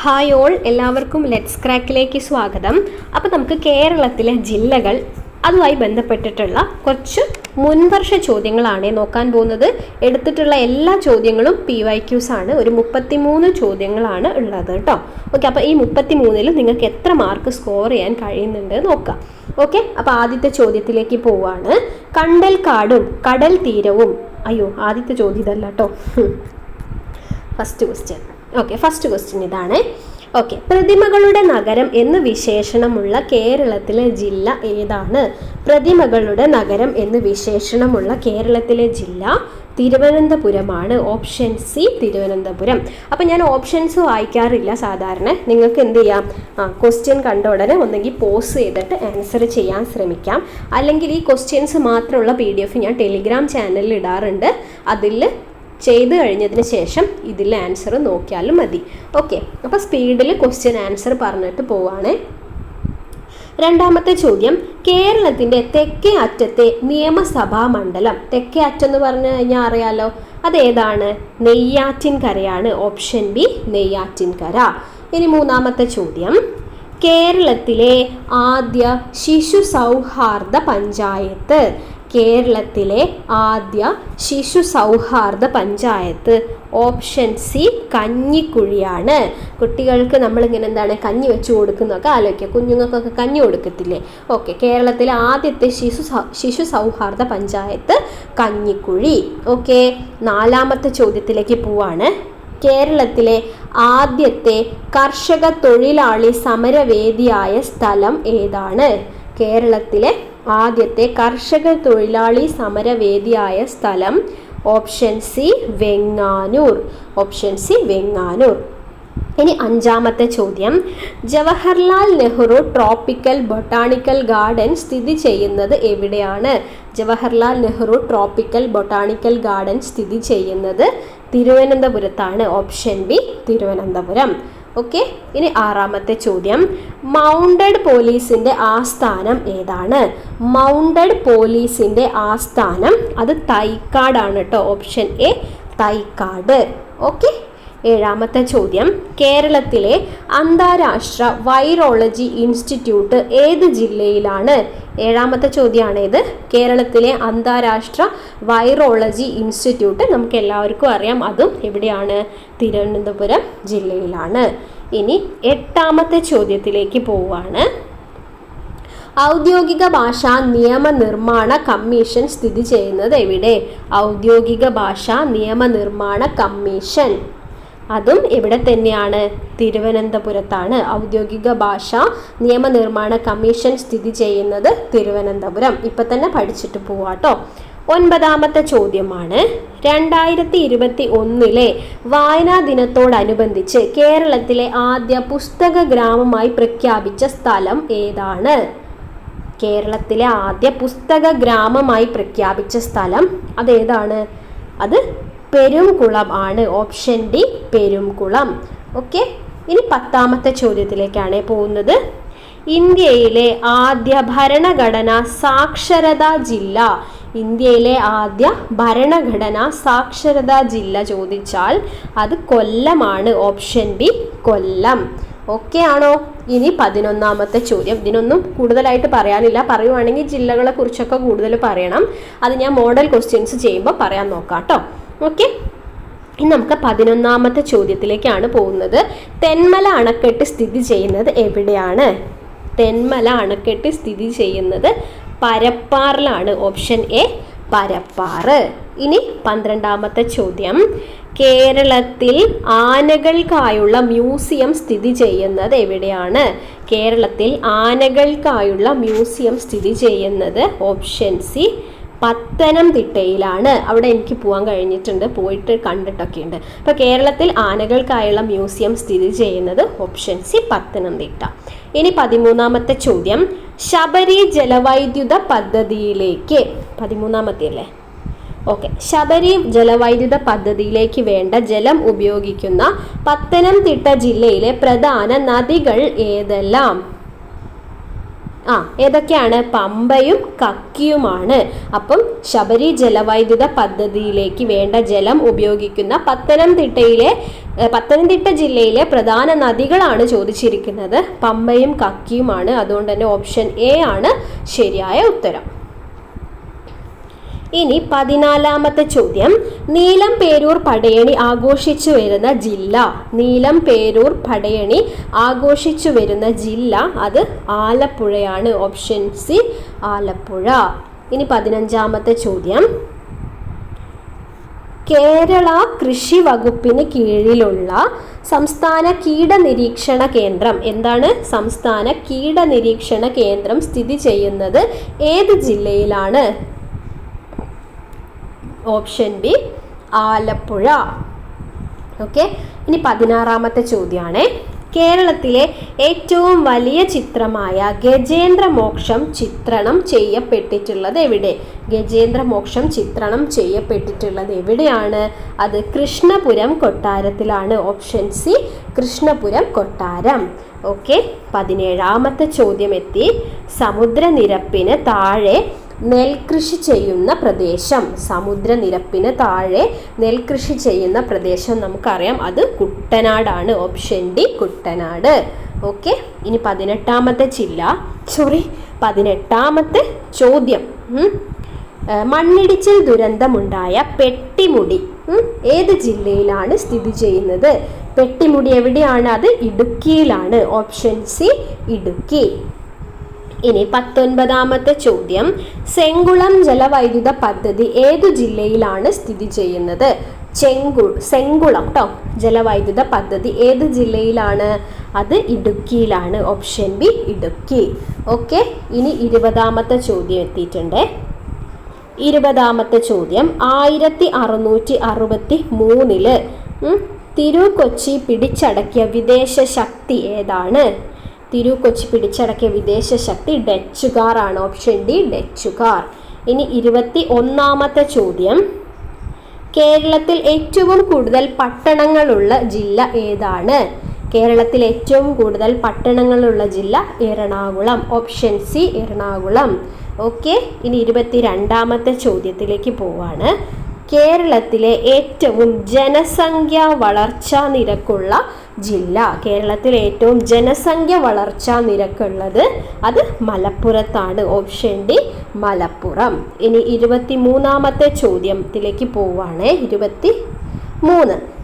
Hi all എല്ലാവർക്കും let's ക്രാക്കിലേക്ക് സ്വാഗതം. അപ്പോൾ നമുക്ക് കേരളത്തിലെ ജില്ലകൾ അതുമായി ബന്ധപ്പെട്ടിട്ടുള്ള കുറച്ച് മുൻവർഷ ചോദ്യങ്ങളാണ് നോക്കാൻ പോകുന്നത്. എടുത്തിട്ടുള്ള എല്ലാ ചോദ്യങ്ങളും പി വൈ ക്യൂസ് ആണ്. ഒരു മുപ്പത്തിമൂന്ന് ചോദ്യങ്ങളാണ് ഉള്ളത് കേട്ടോ. ഓക്കെ അപ്പോൾ ഈ മുപ്പത്തി മൂന്നിൽ നിങ്ങൾക്ക് എത്ര മാർക്ക് സ്കോർ ചെയ്യാൻ കഴിയുന്നുണ്ട് നോക്കാം. ഓക്കെ അപ്പോൾ ആദ്യത്തെ ചോദ്യത്തിലേക്ക് പോവാണ്. കണ്ടൽ കാടും കടൽ തീരവും. അയ്യോ ആദ്യത്തെ ചോദ്യം ഇതല്ല കേട്ടോ. First question okay first question ഇതാണ്. ഓക്കെ പ്രതിമകളുടെ നഗരം എന്ന് വിശേഷണമുള്ള കേരളത്തിലെ ജില്ല ഏതാണ്? പ്രതിമകളുടെ നഗരം എന്ന് വിശേഷണമുള്ള കേരളത്തിലെ ജില്ല തിരുവനന്തപുരമാണ്. ഓപ്ഷൻ സി തിരുവനന്തപുരം. അപ്പം ഞാൻ ഓപ്ഷൻസ് വായിക്കാറില്ല സാധാരണ. നിങ്ങൾക്ക് എന്ത് ചെയ്യാം? ആ ക്വസ്റ്റ്യൻ കണ്ട ഉടനെ ഒന്നെങ്കിൽ പോസ് ചെയ്തിട്ട് ആൻസർ ചെയ്യാൻ ശ്രമിക്കാം. അല്ലെങ്കിൽ ഈ ക്വസ്റ്റ്യൻസ് മാത്രമുള്ള പി ഡി എഫ് ഞാൻ ടെലിഗ്രാം ചാനലിൽ ഇടാറുണ്ട്. അതിൽ ചെയ്ത് കഴിഞ്ഞതിന് ശേഷം ഇതിലെ ആൻസർ നോക്കിയാലും മതി. ഓക്കെ അപ്പോൾ സ്പീഡിൽ ക്വസ്റ്റ്യൻ ആൻസർ പറഞ്ഞിട്ട് പോവാണേ. രണ്ടാമത്തെ ചോദ്യം. കേരളത്തിന്റെ തെക്കേ അറ്റത്തെ നിയമസഭാ മണ്ഡലം. തെക്കേ അറ്റം എന്ന് പറഞ്ഞു കഴിഞ്ഞാൽ അറിയാലോ. അതേതാണ്? നെയ്യാറ്റിൻകരയാണ് ഓപ്ഷൻ ബി നെയ്യാറ്റിൻകര. ഇനി മൂന്നാമത്തെ ചോദ്യം. കേരളത്തിലെ ആദ്യ ശിശു സൗഹാർദ്ദ പഞ്ചായത്ത്. കേരളത്തിലെ ആദ്യ ശിശു സൗഹാർദ്ദ പഞ്ചായത്ത് ഓപ്ഷൻ സി കഞ്ഞിക്കുഴിയാണ്. കുട്ടികൾക്ക് നമ്മളിങ്ങനെ എന്താണ് കഞ്ഞി വെച്ച് കൊടുക്കുന്നൊക്കെ ആലോചിക്കുക. കുഞ്ഞുങ്ങൾക്കൊക്കെ കഞ്ഞി കൊടുക്കത്തില്ലേ? ഓക്കെ കേരളത്തിലെ ആദ്യത്തെ ശിശു ശിശു സൗഹാർദ്ദ പഞ്ചായത്ത് കഞ്ഞിക്കുഴി. ഓക്കെ നാലാമത്തെ ചോദ്യത്തിലേക്ക് പോവാണ്. കേരളത്തിലെ ആദ്യത്തെ കർഷക തൊഴിലാളി സമരവേദിയായ സ്ഥലം ഏതാണ്? കേരളത്തിലെ ആദ്യത്തെ കർഷക തൊഴിലാളി സമരവേദിയായ സ്ഥലം option C Venganoor. Option C Venganoor. ഇനി അഞ്ചാമത്തെ ചോദ്യം. Jawaharlal Nehru tropical botanical garden സ്ഥിതി ചെയ്യുന്നത് എവിടെയാണ്? Jawaharlal Nehru tropical botanical garden സ്ഥിതി ചെയ്യുന്നത് തിരുവനന്തപുരത്താണ്. Option B Thiruvananthapuram. ഓക്കെ? ഇനി ആറാമത്തെ ചോദ്യം. മൗണ്ടഡ് പോലീസിന്റെ ആസ്ഥാനം ഏതാണ്? മൗണ്ടഡ് പോലീസിന്റെ ആസ്ഥാനം അത് തൈക്കാടാണ് കേട്ടോ ഓപ്ഷൻ എ തൈക്കാട്. ഓക്കെ? ഏഴാമത്തെ ചോദ്യം. കേരളത്തിലെ അന്താരാഷ്ട്ര വൈറോളജി ഇൻസ്റ്റിറ്റ്യൂട്ട് ഏത് ജില്ലയിലാണ്? ഏഴാമത്തെ ചോദ്യമാണ് ഇത് കേരളത്തിലെ അന്താരാഷ്ട്ര വൈറോളജി ഇൻസ്റ്റിറ്റ്യൂട്ട് നമുക്ക് എല്ലാവർക്കും അറിയാം. അതും എവിടെയാണ്? തിരുവനന്തപുരം ജില്ലയിലാണ്. ഇനി എട്ടാമത്തെ ചോദ്യത്തിലേക്ക് പോവുകയാണ്. ഔദ്യോഗിക ഭാഷാ നിയമനിർമ്മാണ കമ്മീഷൻ സ്ഥിതി ചെയ്യുന്നത് എവിടെ? ഔദ്യോഗിക ഭാഷാ നിയമനിർമ്മാണ കമ്മീഷൻ. അതും ഇവിടെ തന്നെയാണ്. തിരുവനന്തപുരത്താണ് ഔദ്യോഗിക ഭാഷ നിയമനിർമ്മാണ കമ്മീഷൻ സ്ഥിതി ചെയ്യുന്നത് തിരുവനന്തപുരം. ഇപ്പം തന്നെ പഠിച്ചിട്ട് പോവാട്ടോ. ഒൻപതാമത്തെ ചോദ്യമാണ്. രണ്ടായിരത്തി ഇരുപത്തി ഒന്നിലെ വായനാ ദിനത്തോടനുബന്ധിച്ച് കേരളത്തിലെ ആദ്യ പുസ്തക ഗ്രാമമായി പ്രഖ്യാപിച്ച സ്ഥലം ഏതാണ്? കേരളത്തിലെ ആദ്യ പുസ്തക ഗ്രാമമായി പ്രഖ്യാപിച്ച സ്ഥലം അതേതാണ്? അത് പെരുംകുളം ആണ് ഓപ്ഷൻ ഡി പെരുംകുളം. ഓക്കെ ഇനി പത്താമത്തെ ചോദ്യത്തിലേക്കാണ് പോകുന്നത്. ഇന്ത്യയിലെ ആദ്യ ഭരണഘടന സാക്ഷരതാ ജില്ല. ഇന്ത്യയിലെ ആദ്യ ഭരണഘടന സാക്ഷരതാ ജില്ല ചോദിച്ചാൽ അത് കൊല്ലമാണ് ഓപ്ഷൻ ബി കൊല്ലം. ഓക്കെ ആണോ? ഇനി പതിനൊന്നാമത്തെ ചോദ്യം. ഇതിനൊന്നും കൂടുതലായിട്ട് പറയാനില്ല. പറയുവാണെങ്കിൽ ജില്ലകളെ കുറിച്ചൊക്കെ കൂടുതൽ പറയണം. അത് ഞാൻ മോഡൽ ക്വസ്റ്റ്യൻസ് ചെയ്യുമ്പോൾ പറയാൻ നോക്കാം കേട്ടോ ഓക്കെ ഇനി നമുക്ക് പതിനൊന്നാമത്തെ ചോദ്യത്തിലേക്കാണ് പോകുന്നത്. തെന്മല അണക്കെട്ട് സ്ഥിതി ചെയ്യുന്നത് എവിടെയാണ്? തെന്മല അണക്കെട്ട് സ്ഥിതി ചെയ്യുന്നത് പരപ്പാറിലാണ്. Option A പരപ്പാറ്. ഇനി പന്ത്രണ്ടാമത്തെ ചോദ്യം. കേരളത്തിൽ ആനകൾക്കായുള്ള മ്യൂസിയം സ്ഥിതി ചെയ്യുന്നത് എവിടെയാണ്? കേരളത്തിൽ ആനകൾക്കായുള്ള മ്യൂസിയം സ്ഥിതി ചെയ്യുന്നത് ഓപ്ഷൻ സി പത്തനംതിട്ടയിലാണ്. അവിടെ എനിക്ക് പോകാൻ കഴിഞ്ഞിട്ടുണ്ട്. പോയിട്ട് കണ്ടിട്ടൊക്കെ ഉണ്ട് അപ്പോൾ കേരളത്തിൽ ആനകൾക്കായുള്ള മ്യൂസിയം സ്ഥിതി ചെയ്യുന്നത് ഓപ്ഷൻ സി പത്തനംതിട്ട. ഇനി പതിമൂന്നാമത്തെ ചോദ്യം. ശബരി ജലവൈദ്യുത പദ്ധതിയിലേക്ക് പതിമൂന്നാമത്തെ അല്ലേ? ഓക്കെ. ശബരി ജലവൈദ്യുത പദ്ധതിയിലേക്ക് വേണ്ട ജലം ഉപയോഗിക്കുന്ന പത്തനംതിട്ട ജില്ലയിലെ പ്രധാന നദികൾ ഏതെല്ലാം? ആ ഏതൊക്കെയാണ്? പമ്പയും കക്കിയുമാണ്. അപ്പം ശബരി ജലവൈദ്യുത പദ്ധതിയിലേക്ക് വേണ്ട ജലം ഉപയോഗിക്കുന്ന പത്തനംതിട്ടയിലെ പത്തനംതിട്ട ജില്ലയിലെ പ്രധാന നദികളാണ് ചോദിച്ചിരിക്കുന്നത്. പമ്പയും കക്കിയുമാണ്. അതുകൊണ്ട് തന്നെ ഓപ്ഷൻ എ ആണ് ശരിയായ ഉത്തരം. ഇനി പതിനാലാമത്തെ ചോദ്യം. നീലം പേരൂർ പടയണി ആഘോഷിച്ചു വരുന്ന ജില്ല. നീലം പേരൂർ പടയണി ആഘോഷിച്ചു വരുന്ന ജില്ല അത് ആലപ്പുഴയാണ്. Option C Alappuzha. ഇനി പതിനഞ്ചാമത്തെ ചോദ്യം. കേരള കൃഷി വകുപ്പിന് കീഴിലുള്ള സംസ്ഥാന കീടനിരീക്ഷണ കേന്ദ്രം എന്താണ്? സംസ്ഥാന കീടനിരീക്ഷണ കേന്ദ്രം സ്ഥിതി ചെയ്യുന്നത് ഏത് ജില്ലയിലാണ്? Option B Alappuzha. ഓക്കെ? ഇനി പതിനാറാമത്തെ ചോദ്യമാണ് കേരളത്തിലെ ഏറ്റവും വലിയ ചിത്രമായ ഗജേന്ദ്ര മോക്ഷം ചിത്രണം ചെയ്യപ്പെട്ടിട്ടുള്ളത് എവിടെ? ഗജേന്ദ്ര മോക്ഷം ചിത്രണം ചെയ്യപ്പെട്ടിട്ടുള്ളത് എവിടെയാണ്? അത് കൃഷ്ണപുരം കൊട്ടാരത്തിലാണ്. ഓപ്ഷൻ സി കൃഷ്ണപുരം കൊട്ടാരം. ഓക്കെ? പതിനേഴാമത്തെ ചോദ്യം എത്തി സമുദ്രനിരപ്പിന് താഴെ നെൽകൃഷി ചെയ്യുന്ന പ്രദേശം. സമുദ്രനിരപ്പിന് താഴെ നെൽകൃഷി ചെയ്യുന്ന പ്രദേശം നമുക്കറിയാം. അത് കുട്ടനാടാണ്. Option D Kuttanad. ഓക്കെ? ഇനി പതിനെട്ടാമത്തെ ജില്ല. സോറി പതിനെട്ടാമത്തെ ചോദ്യം. മണ്ണിടിച്ചിൽ ദുരന്തമുണ്ടായ പെട്ടിമുടി. ഏത് ജില്ലയിലാണ് സ്ഥിതി ചെയ്യുന്നത്? പെട്ടിമുടി എവിടെയാണ്? അത് ഇടുക്കിയിലാണ്. Option C Idukki. ഇനി പത്തൊൻപതാമത്തെ ചോദ്യം. സെങ്കുളം ജലവൈദ്യുത പദ്ധതി ഏതു ജില്ലയിലാണ് സ്ഥിതി ചെയ്യുന്നത്? ചെങ്കു സെങ്കുളം കേട്ടോ ജലവൈദ്യുത പദ്ധതി ഏത് ജില്ലയിലാണ്? അത് ഇടുക്കിയിലാണ്. Option B Idukki. ഓക്കെ ഇനി ഇരുപതാമത്തെ ചോദ്യം എത്തിയിട്ടുണ്ട്. ഇരുപതാമത്തെ ചോദ്യം. ആയിരത്തി അറുന്നൂറ്റി അറുപത്തി മൂന്നിൽ തിരു കൊച്ചി പിടിച്ചടക്കിയ വിദേശ ശക്തി ഏതാണ്? തിരു കൊച്ചി പിടിച്ചടക്കിയ വിദേശ ശക്തി ഡച്ചുകാർ ആണ് ഓപ്ഷൻ ഡി ഡച്ചുകാർ. ഇനി ഇരുപത്തി ഒന്നാമത്തെ ചോദ്യം. കേരളത്തിൽ ഏറ്റവും കൂടുതൽ പട്ടണങ്ങളുള്ള ജില്ല ഏതാണ്? കേരളത്തിൽ ഏറ്റവും കൂടുതൽ പട്ടണങ്ങളുള്ള ജില്ല Ernakulam. Option C Ernakulam. Okay ഇനി ഇരുപത്തി രണ്ടാമത്തെ ചോദ്യത്തിലേക്ക് പോവാണ്. കേരളത്തിലെ ഏറ്റവും ജനസംഖ്യ വളർച്ചാ നിരക്കുള്ള ജില്ല. കേരളത്തിൽ ഏറ്റവും ജനസംഖ്യ വളർച്ചാ നിരക്കുള്ളത് അത് മലപ്പുറത്താണ്. Option D Malappuram. ഇനി ഇരുപത്തി മൂന്നാമത്തെ ചോദ്യത്തിലേക്ക് പോവാണ്. ഇരുപത്തി മൂന്ന്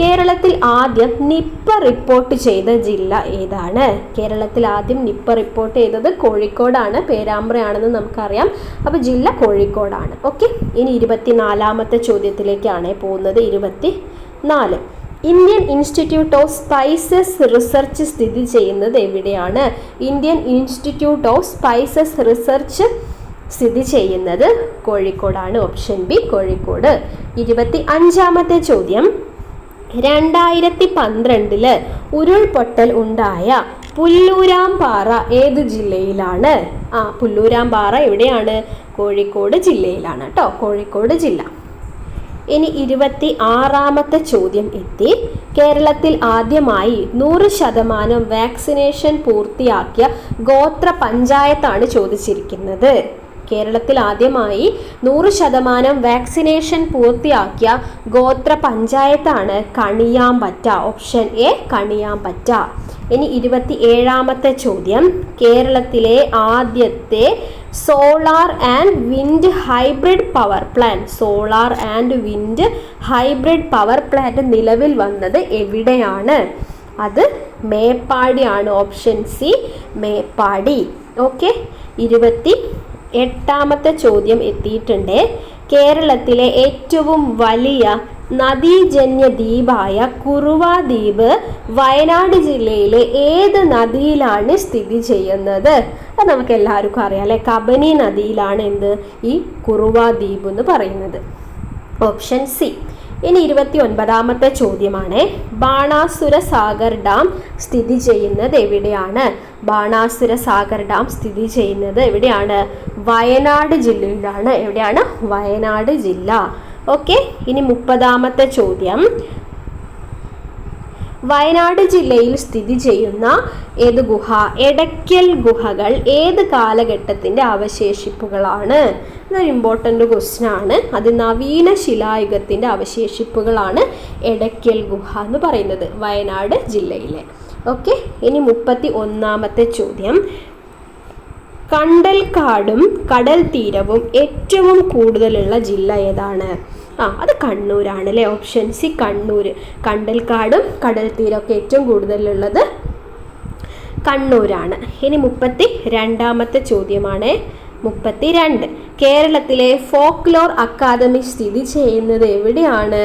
കേരളത്തിൽ ആദ്യം നിപ്പ റിപ്പോർട്ട് ചെയ്ത ജില്ല ഏതാണ്? കേരളത്തിൽ ആദ്യം നിപ്പ റിപ്പോർട്ട് ചെയ്തത് കോഴിക്കോടാണ്. പേരാമ്പ്രയാണെന്ന് നമുക്കറിയാം. അപ്പോൾ ജില്ല കോഴിക്കോടാണ്. ഓക്കെ. ഇനി ഇരുപത്തിനാലാമത്തെ ചോദ്യത്തിലേക്കാണ് പോകുന്നത്. ഇരുപത്തി നാല് Indian Institute of Spices Research സ്ഥിതി ചെയ്യുന്നത് എവിടെയാണ്? Indian Institute of Spices Research സ്ഥിതി ചെയ്യുന്നത് കോഴിക്കോടാണ്. Option B Kozhikode. ഇരുപത്തി അഞ്ചാമത്തെ ചോദ്യം. രണ്ടായിരത്തി പന്ത്രണ്ടിൽ ഉരുൾപൊട്ടൽ ഉണ്ടായ പുല്ലൂരാംപാറ ഏത് ജില്ലയിലാണ്? ആ പുല്ലൂരാംപാറ എവിടെയാണ്? കോഴിക്കോട് ജില്ലയിലാണ് കേട്ടോ. കോഴിക്കോട് ജില്ല. ഇനി ഇരുപത്തി ആറാമത്തെ ചോദ്യം എത്തി. കേരളത്തിൽ ആദ്യമായി നൂറ് ശതമാനം വാക്സിനേഷൻ പൂർത്തിയാക്കിയ ഗോത്ര പഞ്ചായത്താണ് ചോദിച്ചിരിക്കുന്നത്. കേരളത്തിൽ ആദ്യമായി നൂറ് ശതമാനം വാക്സിനേഷൻ പൂർത്തിയാക്കിയ ഗോത്ര പഞ്ചായത്താണ് കണിയാമ്പറ്റ ഓപ്ഷൻ എ കണിയാമ്പറ്റ. ഇനി ഇരുപത്തി ഏഴാമത്തെ ചോദ്യം. കേരളത്തിലെ ആദ്യത്തെ solar and wind hybrid power plant. Solar and wind hybrid power plant നിലവിൽ വന്നത് എവിടെയാണ്? അത് മേപ്പാടിയാണ് ഓപ്ഷൻ സി മേപ്പാടി. ഓക്കെ? ഇരുപത്തി എട്ടാമത്തെ ചോദ്യം എത്തിയിട്ടുണ്ട്. കേരളത്തിലെ ഏറ്റവും വലിയ നദീജന്യ ദ്വീപായ കുറുവ ദ്വീപ് വയനാട് ജില്ലയിലെ ഏത് നദിയിലാണ് സ്ഥിതി ചെയ്യുന്നത്? അത് നമുക്ക് എല്ലാവർക്കും അറിയാം അല്ലെ? കബനി നദിയിലാണ് എന്ത്? ഈ കുറുവ ദ്വീപ് എന്ന് പറയുന്നത്. Option C. ഇനി ഇരുപത്തി ഒൻപതാമത്തെ ചോദ്യമാണ്. ബാണാസുര സാഗർ ഡാം സ്ഥിതി ചെയ്യുന്നത് എവിടെയാണ്? ബാണാസുര സാഗർ ഡാം സ്ഥിതി ചെയ്യുന്നത് എവിടെയാണ്? വയനാട് ജില്ലയിലാണ്. എവിടെയാണ്? വയനാട് ജില്ല. ഓക്കെ ഇനി മുപ്പതാമത്തെ ചോദ്യം. വയനാട് ജില്ലയിൽ സ്ഥിതി ചെയ്യുന്ന ഏത് ഗുഹ? എടയ്ക്കൽ ഗുഹകൾ ഏത് കാലഘട്ടത്തിന്റെ അവശേഷിപ്പുകളാണ്? ഇതൊരു ഇമ്പോർട്ടന്റ് ക്വസ്റ്റ്യൻ ആണ്. അത് നവീന ശിലായുഗത്തിന്റെ അവശേഷിപ്പുകളാണ് എടയ്ക്കൽ ഗുഹ എന്ന് പറയുന്നത് വയനാട് ജില്ലയിലെ. ഓക്കെ ഇനി മുപ്പത്തി ഒന്നാമത്തെ ചോദ്യം. കണ്ടൽക്കാടും കടൽ തീരവും ഏറ്റവും കൂടുതലുള്ള ജില്ല ഏതാണ്? ആ അത് കണ്ണൂരാണ് അല്ലേ ഓപ്ഷൻ സി കണ്ണൂർ. കണ്ടൽക്കാടും കടൽ തീരമൊക്കെ ഏറ്റവും കൂടുതലുള്ളത് കണ്ണൂരാണ്. ഇനി മുപ്പത്തി രണ്ടാമത്തെ ചോദ്യമാണ്. മുപ്പത്തി രണ്ട് കേരളത്തിലെ ഫോക്ലോർ അക്കാദമി സ്ഥിതി ചെയ്യുന്നത് എവിടെയാണ്?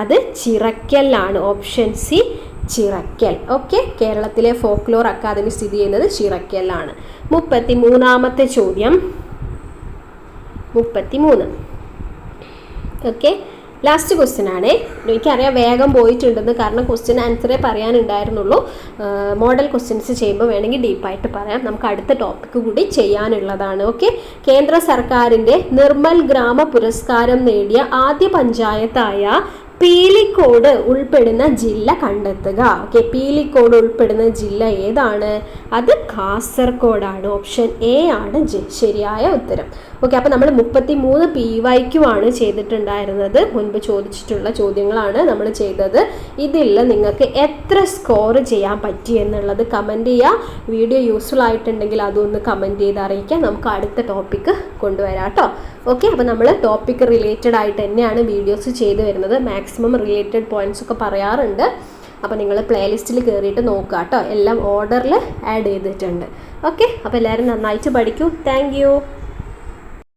അത് ചിറക്കലാണ് ഓപ്ഷൻ സി ചിറക്കൽ. ഓക്കെ കേരളത്തിലെ ഫോക്ലോർ അക്കാദമി സ്ഥിതി ചെയ്യുന്നത് ചിറക്കലാണ്. മുപ്പത്തി മൂന്നാമത്തെ ചോദ്യം. മുപ്പത്തി മൂന്ന് ഓക്കെ ലാസ്റ്റ് ക്വസ്റ്റ്യൻ ആണ്. എനിക്കറിയാം വേഗം പോയിട്ടുണ്ടെന്ന്. കാരണം ക്വസ്റ്റ്യൻ ആൻസറേ പറയാനുണ്ടായിരുന്നുള്ളൂ. മോഡൽ ക്വസ്റ്റ്യൻസ് ചെയ്യുമ്പോൾ വേണമെങ്കിൽ ഡീപ്പായിട്ട് പറയാം. നമുക്ക് അടുത്ത ടോപ്പിക് കൂടി ചെയ്യാനുള്ളതാണ്. ഓക്കെ കേന്ദ്ര സർക്കാരിന്റെ നിർമ്മൽ ഗ്രാമ പുരസ്കാരം നേടിയ ആദ്യ പഞ്ചായത്തായ പീലിക്കോട് ഉൾപ്പെടുന്ന ജില്ല കണ്ടെത്തുക. ഓക്കെ പീലിക്കോട് ഉൾപ്പെടുന്ന ജില്ല ഏതാണ്? അത് കാസർഗോഡാണ്. ഓപ്ഷൻ എ ആണ് ശരിയായ ഉത്തരം. ഓക്കെ അപ്പോൾ നമ്മൾ മുപ്പത്തി മൂന്ന് പി വൈക്കുമാണ് ചെയ്തിട്ടുണ്ടായിരുന്നത്. മുൻപ് ചോദിച്ചിട്ടുള്ള ചോദ്യങ്ങളാണ് നമ്മൾ ചെയ്തത്. ഇതിൽ നിങ്ങൾക്ക് എത്ര സ്കോർ ചെയ്യാൻ പറ്റി എന്നുള്ളത് കമന്റ് ചെയ്യുക വീഡിയോ യൂസ്ഫുൾ ആയിട്ടുണ്ടെങ്കിൽ അതൊന്ന് കമന്റ് ചെയ്ത് അറിയിക്കാം. നമുക്ക് അടുത്ത ടോപ്പിക്ക് കൊണ്ടുവരാം കേട്ടോ. ഓക്കെ അപ്പോൾ നമ്മൾ ടോപ്പിക്ക് റിലേറ്റഡ് ആയിട്ട് തന്നെയാണ് വീഡിയോസ് ചെയ്തു വരുന്നത്. മാക്സിമം റിലേറ്റഡ് പോയിന്റ്സ് ഒക്കെ പറയാറുണ്ട്. അപ്പോൾ നിങ്ങൾ പ്ലേലിസ്റ്റിൽ കയറിയിട്ട് നോക്കുക കേട്ടോ. എല്ലാം ഓർഡറിൽ ആഡ് ചെയ്തിട്ടുണ്ട്. ഓക്കെ അപ്പോൾ എല്ലാവരും നന്നായിട്ട് പഠിക്കൂ. താങ്ക്